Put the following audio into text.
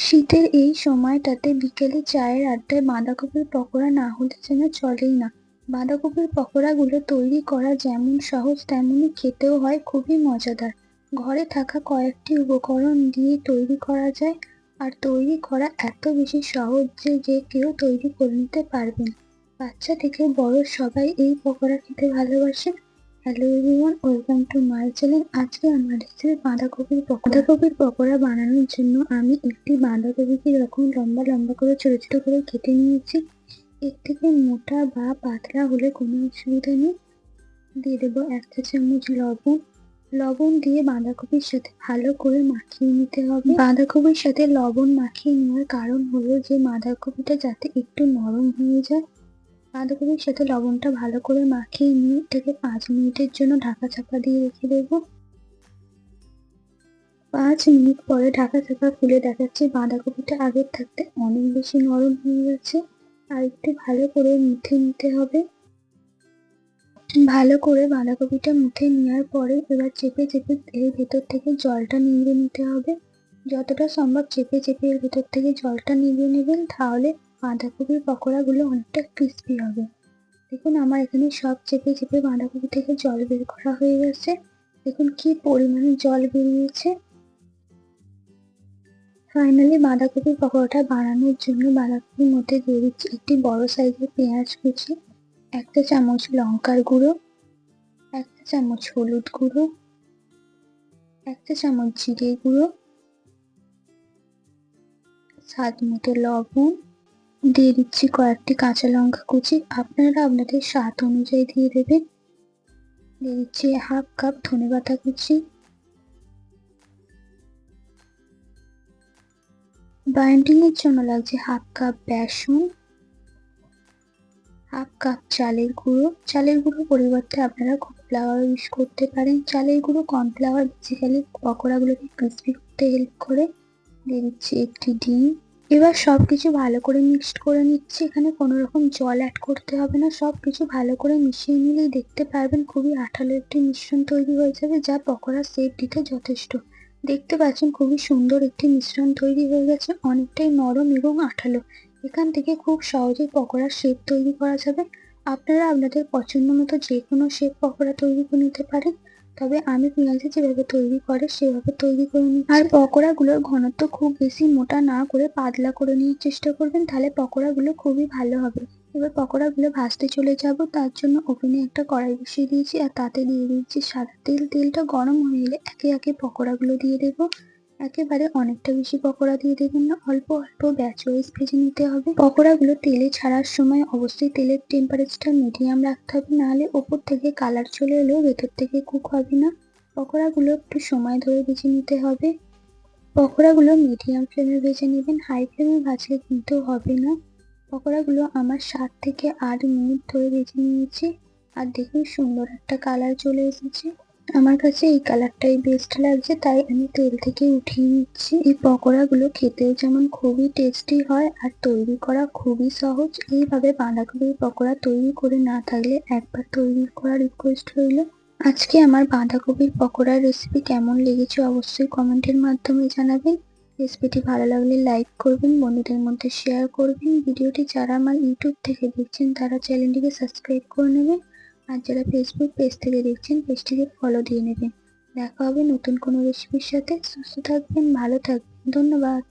শীতের এই সময়টাতে বিকেলে চায়ের আড্ডায় বাঁধাকপির পকোড়া না হলে যেন চলেই না। বাঁধাকপির পকোড়াগুলো তৈরি করা যেমন সহজ তেমনই খেতেও হয়, খুবই মজাদার। ঘরে থাকা কয়েকটি উপকরণ দিয়ে তৈরি করা যায়, আর তৈরি করা এত বেশি সহজ যে যে কেউ তৈরি করে নিতে পারবেন বাচ্চা থেকে বড় সবাই এই পকোড়া খেতে ভালোবাসে। Hello everyone welcome to my channel আজকে আমার রেসিপি বাঁধাকপির বাঁধাকপির পকোড়া বানানোর জন্য আমি একটি বাঁধাকপিকে এরকম লম্বা লম্বা করে, ছোট ছোট করে কেটে নিয়েছি, এর থেকে মোটা বা পাতলা হলে কোনো অসুবিধা নেই। দিয়ে দেবো এক চা চামচ লবণ। লবণ দিয়ে বাঁধাকপির সাথে ভালো করে মাখিয়ে নিতে হবে। বাঁধাকপির সাথে লবণ মাখিয়ে নেওয়ার কারণ হলো যে বাঁধাকপিটা যাতে একটু নরম হয়ে যায়। বাঁধাকপির সাথে লবণটা ভালো করে মাখিয়ে নিয়ে এটাকে পাঁচ মিনিটের জন্য ঢাকা চাপা দিয়ে রেখে দেবো। পাঁচ মিনিট পরে ঢাকা চাপা খুলে দেখাচ্ছি বাঁধাকপিটা আগের থাকতে অনেক বেশি নরম হয়ে গেছে। আর একটু ভালো করে মুথে নিতে হবে। ভালো করে বাঁধাকপিটা মুথে নেওয়ার পরে এবার চেপে চেপে এর ভেতর থেকে জলটা নিংড়ে নিতে হবে। যতটা সম্ভব চেপে চেপে এর ভেতর থেকে জলটা নিংড়ে নেবেন, তাহলে বাঁধাকপির পকোড়াগুলো অনেকটা ক্রিস্পি হবে। দেখুন, আমার এখানে সব চেপে চেপে বাঁধাকপি থেকে জল বের করা হয়ে গেছে। দেখুন, কি পরিমাণে জল বেরিয়েছে। ফাইনালি বাঁধাকপির পকোড়াটা বানানোর জন্য বাঁধাকপির মধ্যে দিয়ে দিচ্ছি একটি বড় সাইজের পেঁয়াজ কুচি, একটা চামচ লঙ্কার গুঁড়ো, একটা চামচ হলুদ গুঁড়ো, একটা চামচ জিরে গুঁড়ো, স্বাদ মতো লবণ দিয়ে দিচ্ছি কয়েকটি কাঁচা লঙ্কা কুচি। আপনারা আপনাদের স্বাদ অনুযায়ী দিয়ে দেবেন। দিয়ে দিচ্ছি হাফ কাপ ধনে পাতা কুচি। বাইন্ডিং এর জন্য লাগছে হাফ কাপ বেসন। হাফ কাপ চালের গুঁড়ো। চালের গুঁড়ো পরিবর্তে আপনারা কর্নফ্লাওয়ার ইউজ করতে পারেন। চালের গুঁড়ো কর্নফ্লাওয়ার বেসিক্যালি পকোড়াগুলোকে ক্রিস্পি করতে হেল্প করে। দিয়ে দিচ্ছি একটি ডিম। এবার সব কিছু ভালো করে মিক্সড করে নিচ্ছি। এখানে কোনো রকম জল অ্যাড করতে হবে না। সব কিছু ভালো করে মিশিয়ে নিলেই দেখতে পারবেন খুবই আঠালো একটি মিশ্রণ তৈরি হয়ে যাবে যা পকোড়া শেপ দিতে যথেষ্ট। দেখতে পাচ্ছেন খুবই সুন্দর একটি মিশ্রণ তৈরি হয়ে গেছে। অনেকটাই নরম এবং আঠালো। এখান থেকে খুব সহজেই পকোড়ার শেপ তৈরি করা যাবে। আপনারা আপনাদের পছন্দ মতো যে কোনো শেপ পকোড়া তৈরি করে নিতে পারেন। তবে আমি পেঁয়াজি যেভাবে তৈরি করে, সেভাবে তৈরি করে নিই। আর পকোড়াগুলোর ঘনত্ব খুব বেশি মোটা না করে পাতলা করে নেওয়ার চেষ্টা করবেন, তাহলে পকোড়া গুলো খুবই ভালো হবে। এবার পকোড়াগুলো ভাজতে চলে যাব, তার জন্য ওভেনে একটা কড়াই বসিয়ে দিয়েছি, আর তাতে দিয়ে দিচ্ছি সাদা তেল। তেলটা গরম হয়ে এলে একে একে পকোড়া গুলো দিয়ে দেবো। একেবারে অনেকটা বেশি পকোড়া দিয়ে দেবেন না, অল্প অল্প ব্যাচ ওয়াইজ ভেজে নিতে হবে। পকোড়াগুলো তেলে ছাড়ার সময় অবশ্যই তেলের টেম্পারেচারটা মিডিয়াম রাখতে হবে, নাহলে ওপর থেকে কালার চলে এলেও ভেতর থেকে কুক হবে না। পকোড়াগুলো একটু সময় ধরে ভেজে নিতে হবে। পকোড়াগুলো মিডিয়াম ফ্লেমে ভেজে নেবেন হাই ফ্লেমে ভাজলে কিন্তু হবে না। পকোড়াগুলো আমার সাত থেকে আট মিনিট ধরে ভেজে নিয়েছি, আর দেখুন সুন্দর একটা কালার চলে এসেছে। আমার কাছে এই কালারটাই বেস্ট লাগছে, তাই আমি তেল থেকে উঠিয়ে নিচ্ছি। এই পকোড়াগুলো খেতেও যেমন খুবই টেস্টি হয় আর তৈরি করা খুবই সহজ। এইভাবে বাঁধাকপির পকোড়া তৈরি করে না থাকলে একবার তৈরি করার রিকোয়েস্ট রইল। আজকে আমার বাঁধাকপির পকোড়ার রেসিপি কেমন লেগেছে অবশ্যই কমেন্টের মাধ্যমে জানাবেন। রেসিপিটি ভালো লাগলে লাইক করবেন, বন্ধুদের মধ্যে শেয়ার করবেন। ভিডিওটি যারা আমার ইউটিউব থেকে দেখছেন, তারা চ্যানেলটিকে সাবস্ক্রাইব করে নেবেন। আর যারা ফেসবুক পেজ থেকে দেখছেন পেজটিকে ফলো দিয়ে নেবেন। দেখা হবে নতুন কোনো রেসিপির সাথে। সুস্থ থাকবেন, ভালো থাকবেন। ধন্যবাদ।